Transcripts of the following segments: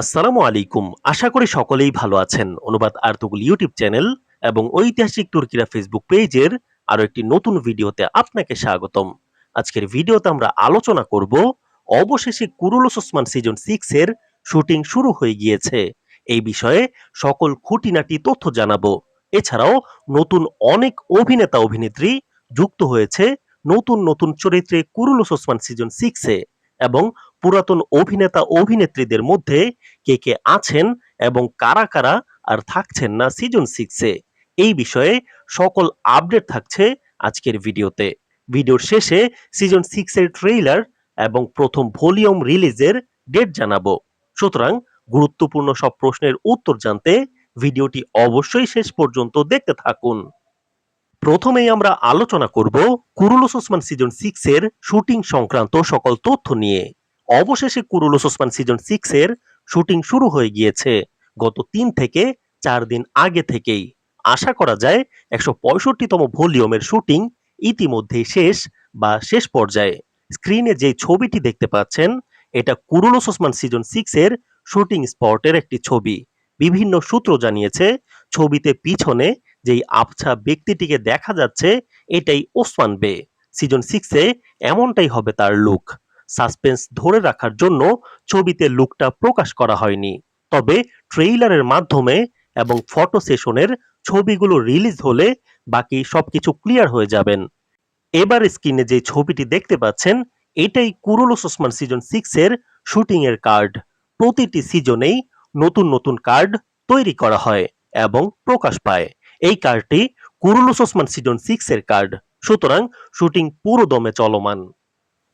আসসালামু আলাইকুম। আশা করি সকলেই ভালো আছেন। অনুবাদ আর্তুগুল ইউটিউব চ্যানেল এবং ঐতিহাসিক তুর্কিরা ফেসবুক পেজের আরও একটি নতুন ভিডিওতে আপনাকে স্বাগতম। আজকের ভিডিওতে আমরা আলোচনা করব, অবশেষে কুরুলুস ওসমান সিজন সিক্স এর শুটিং শুরু হয়ে গিয়েছে। এই বিষয়ে সকল খুঁটিনাটি তথ্য জানাব। এছাড়াও নতুন অনেক অভিনেতা, অভিনেত্রী যুক্ত হয়েছে নতুন নতুন চরিত্রে কুরুলুস ওসমান সিজন সিক্সে এবং পুরাতন অভিনেতা অভিনেত্রীদের মধ্যে কে কে আছেন এবং কারা কারা আর থাকছেন না সিজন সিক্সে এই বিষয়ে সকল আপডেট থাকছে আজকের ভিডিওতে। ভিডিওর শেষে সিজন সিক্স এর ট্রেইলার এবং প্রথম ভলিউম রিলিজের ডেট জানাব। সুতরাং গুরুত্বপূর্ণ সব প্রশ্নের উত্তর জানতে ভিডিওটি অবশ্যই শেষ পর্যন্ত দেখতে থাকুন। প্রথমেই আমরা আলোচনা করব কুরুলুস ওসমান সিজন সিক্স এর শুটিং সংক্রান্ত সকল তথ্য নিয়ে। অবশেষে কুরুলুস ওসমান সিজন সিক্স এর শুটিং শুরু হয়ে গিয়েছে। গত তিন থেকে চার দিন আগে থেকেই। আশা করা যায় একশো পঁয়ষট্টিতম ভলিউমের শুটিং ইতিমধ্যেই শেষ বা শেষ পর্যায়ে। স্ক্রিনে যে ছবিটি দেখতে পাচ্ছেন, এটা কুরুলুস ওসমান সিজন সিক্স এর শুটিং স্পটের একটি ছবি। বিভিন্ন সূত্র জানিয়েছে, ছবিতে পিছনে যেই আবছা ব্যক্তিটিকে দেখা যাচ্ছে, এটাই ওসমান বে। সিজন সিক্সে এমনটাই হবে তার লুক সাসপেন্স ধরে রাখার জন্য ছবিতে লুকটা প্রকাশ করা হয়নি। তবে ট্রেইলারের মাধ্যমে এবং ফটো সেশনের ছবিগুলো রিলিজ হলে বাকি সবকিছু ক্লিয়ার হয়ে যাবেন। এবার স্ক্রিনে যে ছবিটি দেখতে পাচ্ছেন, এটাই কুরুলুস ওসমান সিজন সিক্স এর শুটিং এর কার্ড। প্রতিটি সিজনেই নতুন নতুন কার্ড তৈরি করা হয় এবং প্রকাশ পায়। এই কার্ডটি কুরুলুস ওসমান সিজন সিক্স এর কার্ড। সুতরাং শুটিং পুরো দমে চলমান।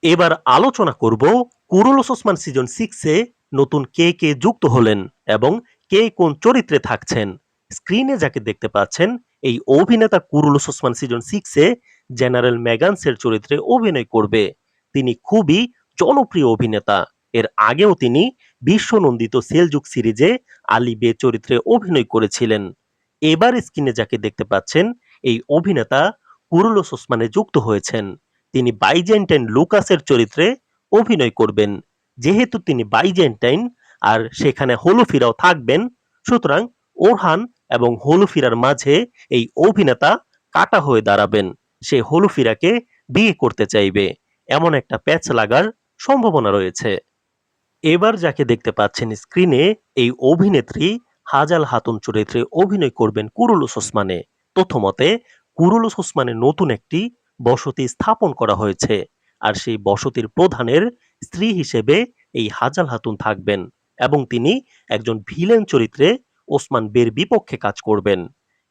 এবার আলোচনা করব কুরুলুস ওসমান সিজন সিক্সে নতুন কে কে যুক্ত হলেন এবং কে কোন চরিত্রে থাকছেন। স্ক্রিনে যাকে দেখতে পাচ্ছেন, এই অভিনেতা কুরুলুস ওসমান সিজন সিক্সে জেনারেল ম্যাগানসের চরিত্রে অভিনয় করবে। তিনি খুবই জনপ্রিয় অভিনেতা। এর আগেও তিনি বিশ্বনন্দিত সেলযুগ সিরিজে আলী বে চরিত্রে অভিনয় করেছিলেন। এবার স্ক্রিনে যাকে দেখতে পাচ্ছেন, এই অভিনেতা কুরুলুস ওসমানে যুক্ত হয়েছেন। তিনি বাইজেন্টাইন লুকাসের চরিত্রে অভিনয় করবেন। যেহেতু তিনি বাইজেন্টাইন আর সেখানে হলুফিরাও থাকবেন, সুতরাং ওরহান এবং হলুফিরার মাঝে এই অভিনেতা কাটা হয়ে দাঁড়াবেন। সে হলুফিরাকে বিয়ে করতে চাইবে। এমন একটা প্যাচ লাগার সম্ভাবনা রয়েছে। এবার যাকে দেখতে পাচ্ছেন স্ক্রিনে এই অভিনেত্রী হাজাল হাতুন চরিত্রে অভিনয় করবেন কুরুলুস ওসমানে। তথ্যমতে কুরুলুস ওসমানে নতুন একটি বসতি স্থাপন করা হয়েছে আর সেই বসতির প্রধানের স্ত্রী হিসেবে এই হাজাল হাতুন থাকবেন এবং তিনি একজন ভিলেন চরিত্রে ওসমান বের বিপক্ষে কাজ করবেন।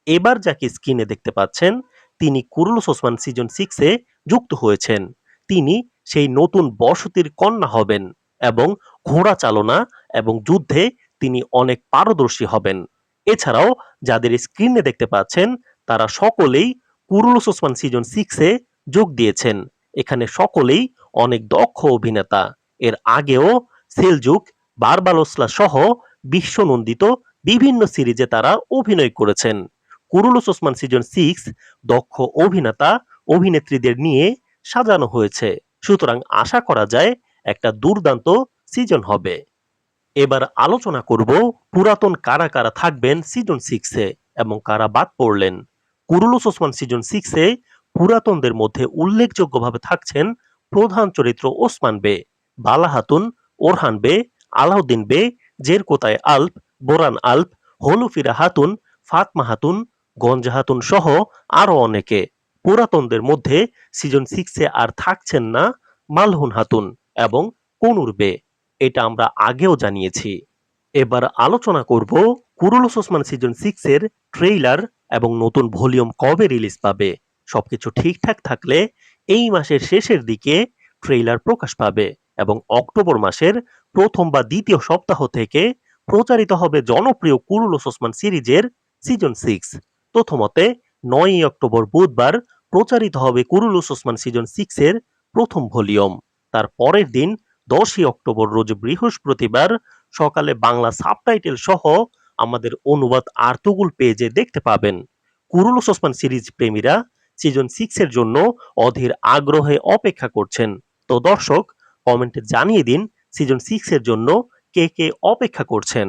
এবার যাকে স্ক্রিনে দেখতে পাচ্ছেন, তিনি কুরুলুস ওসমান সিজন সিক্সে যুক্ত হয়েছেন। তিনি সেই নতুন বসতির কন্যা হবেন এবং ঘোড়া চালনা এবং যুদ্ধে তিনি অনেক পারদর্শী হবেন। এছাড়াও যাদের স্ক্রিনে দেখতে পাচ্ছেন, তারা সকলেই কুরুলুস ওসমান সিজন সিক্সে যোগ দিয়েছেন। এখানে সকলেই অনেক দক্ষ অভিনেতা। এর আগেও সেলযুগ বারবালোসলা সহ বিশ্বনন্দিত বিভিন্ন সিরিজে তারা অভিনয় করেছেন। কুরুলুস ওসমান সিজন সিক্স দক্ষ অভিনেতা, অভিনেত্রীদের নিয়ে সাজানো হয়েছে। সুতরাং আশা করা যায় একটা দুর্দান্ত সিজন হবে। এবার আলোচনা করব পুরাতন কারা কারা থাকবেন সিজন সিক্সে এবং কারা বাদ পড়লেন। কুরুলুস ওসমান সিজন সিক্সে পুরাতনদের মধ্যে উল্লেখযোগ্যভাবে থাকছেন প্রধান চরিত্র ওসমান বে, বালা হাতুন, ওরহান বে, আলাউদ্দিন বে, জেরকোতায় আল্প, বোরান আল্প, হলুফিরা হাতুন, ফাতমা হাতুন, গঞ্জা হাতুন সহ আরও অনেকে। পুরাতনদের মধ্যে সিজন সিক্সে আর থাকছেন না মালহুন হাতুন এবং কনুর বে, এটা আমরা আগেও জানিয়েছি। এবার আলোচনা করব কুরুলুস ওসমান সিজন সিক্সের ট্রেইলার এবং নতুন ভলিউম কবে রিলিজ পাবে, সবকিছু ঠিকঠাক থাকলে এই মাসের শেষের দিকে ট্রেইলার প্রকাশ পাবে এবং অক্টোবর মাসের প্রথম বা দ্বিতীয় সপ্তাহ থেকে প্রচারিত হবে জনপ্রিয় কুরুলুস ওসমান সিরিজের সিজন সিক্স। প্রথমতে নয়ই অক্টোবর বুধবার প্রচারিত হবে কুরুলুস ওসমান সিজন সিক্স এর প্রথম ভলিউম। তার পরের দিন দশই অক্টোবর রোজ বৃহস্পতিবার সকালে বাংলা সাবটাইটেল সহ আমাদের অনুবাদ আর্তগুল পেজে দেখতে পাবেন কুরুলুস ওসমান সিরিজ প্রেমীরা সিজন সিক্স এর জন্য অধীর আগ্রহে অপেক্ষা করছেন তো দর্শক কমেন্টে জানিয়ে দিন সিজন সিক্স এর জন্য কে, কে অপেক্ষা করছেন?